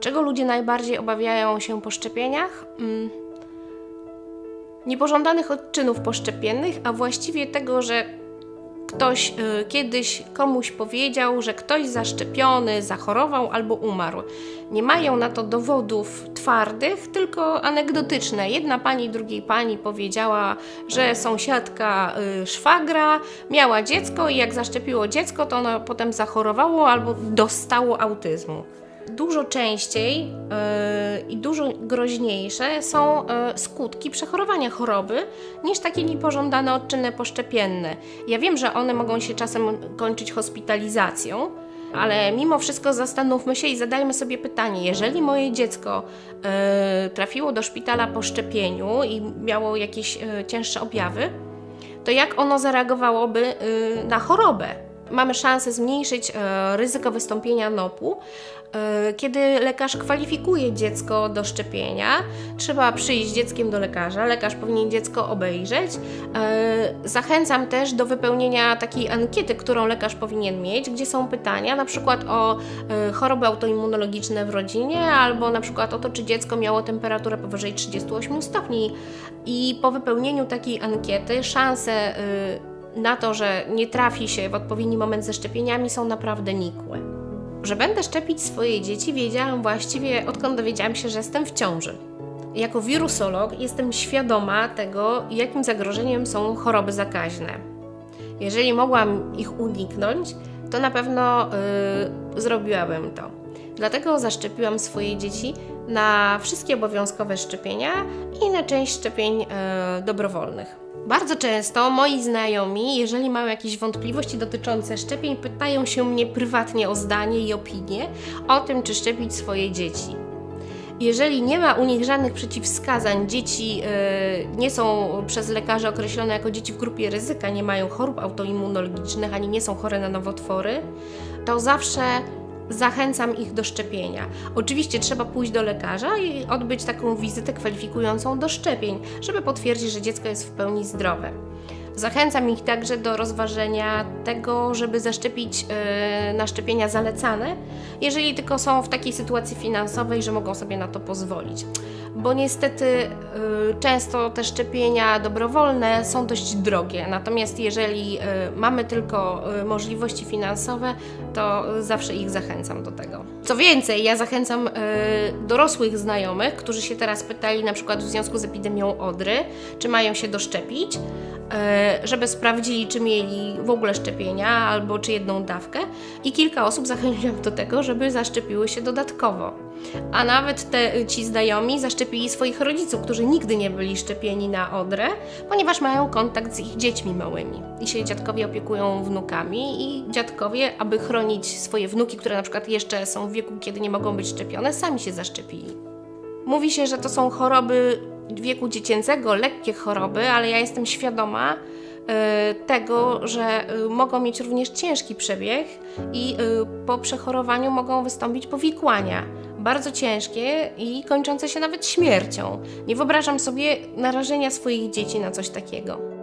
Czego ludzie najbardziej obawiają się po szczepieniach? Mm. Niepożądanych odczynów poszczepiennych, a właściwie tego, że ktoś y, kiedyś komuś powiedział, że ktoś zaszczepiony zachorował albo umarł. Nie mają na to dowodów twardych, tylko anegdotyczne. Jedna pani drugiej pani powiedziała, że sąsiadka y, szwagra miała dziecko i jak zaszczepiło dziecko, to ono potem zachorowało albo dostało autyzmu. Dużo częściej yy, i dużo groźniejsze są yy, skutki przechorowania choroby niż takie niepożądane odczyny poszczepienne. Ja wiem, że one mogą się czasem kończyć hospitalizacją, ale mimo wszystko zastanówmy się i zadajmy sobie pytanie: jeżeli moje dziecko yy, trafiło do szpitala po szczepieniu i miało jakieś cięższe objawy, to jak ono zareagowałoby na chorobę? Mamy szansę zmniejszyć e, ryzyko wystąpienia NOP-u. E, Kiedy lekarz kwalifikuje dziecko do szczepienia, trzeba przyjść z dzieckiem do lekarza. Lekarz powinien dziecko obejrzeć. E, Zachęcam też do wypełnienia takiej ankiety, którą lekarz powinien mieć, gdzie są pytania na przykład o choroby autoimmunologiczne w rodzinie, albo na przykład o to, czy dziecko miało temperaturę powyżej 38 stopni. I po wypełnieniu takiej ankiety szanse y, na to, że nie trafi się w odpowiedni moment ze szczepieniami są naprawdę nikłe. Że będę szczepić swoje dzieci wiedziałam właściwie odkąd dowiedziałam się, że jestem w ciąży. Jako wirusolog jestem świadoma tego, jakim zagrożeniem są choroby zakaźne. Jeżeli mogłam ich uniknąć, to na pewno y, zrobiłabym to. Dlatego zaszczepiłam swoje dzieci na wszystkie obowiązkowe szczepienia i na część szczepień y, dobrowolnych. Bardzo często moi znajomi, jeżeli mają jakieś wątpliwości dotyczące szczepień, pytają się mnie prywatnie o zdanie i opinię o tym, czy szczepić swoje dzieci. Jeżeli nie ma u nich żadnych przeciwwskazań, dzieci y, nie są przez lekarzy określone jako dzieci w grupie ryzyka, nie mają chorób autoimmunologicznych ani nie są chore na nowotwory, to zawsze zachęcam ich do szczepienia. Oczywiście trzeba pójść do lekarza i odbyć taką wizytę kwalifikującą do szczepień, żeby potwierdzić, że dziecko jest w pełni zdrowe. Zachęcam ich także do rozważenia tego, żeby zaszczepić e, na szczepienia zalecane, jeżeli tylko są w takiej sytuacji finansowej, że mogą sobie na to pozwolić. Bo niestety e, często te szczepienia dobrowolne są dość drogie, natomiast jeżeli e, mamy tylko możliwości finansowe, to zawsze ich zachęcam do tego. Co więcej, ja zachęcam dorosłych znajomych, którzy się teraz pytali, na przykład w związku z epidemią odry, czy mają się doszczepić, żeby sprawdzili, czy mieli w ogóle szczepienia albo czy jedną dawkę. I kilka osób zachęciłam do tego, żeby zaszczepiły się dodatkowo. A nawet te, ci znajomi zaszczepili swoich rodziców, którzy nigdy nie byli szczepieni na odrę, ponieważ mają kontakt z ich dziećmi małymi. I się dziadkowie opiekują wnukami i dziadkowie, aby chronić swoje wnuki, które na przykład jeszcze są w wieku, kiedy nie mogą być szczepione, sami się zaszczepili. Mówi się, że to są choroby wieku dziecięcego, lekkie choroby, ale ja jestem świadoma e, tego, że e, mogą mieć również ciężki przebieg i e, po przechorowaniu mogą wystąpić powikłania. Bardzo ciężkie i kończące się nawet śmiercią. Nie wyobrażam sobie narażenia swoich dzieci na coś takiego.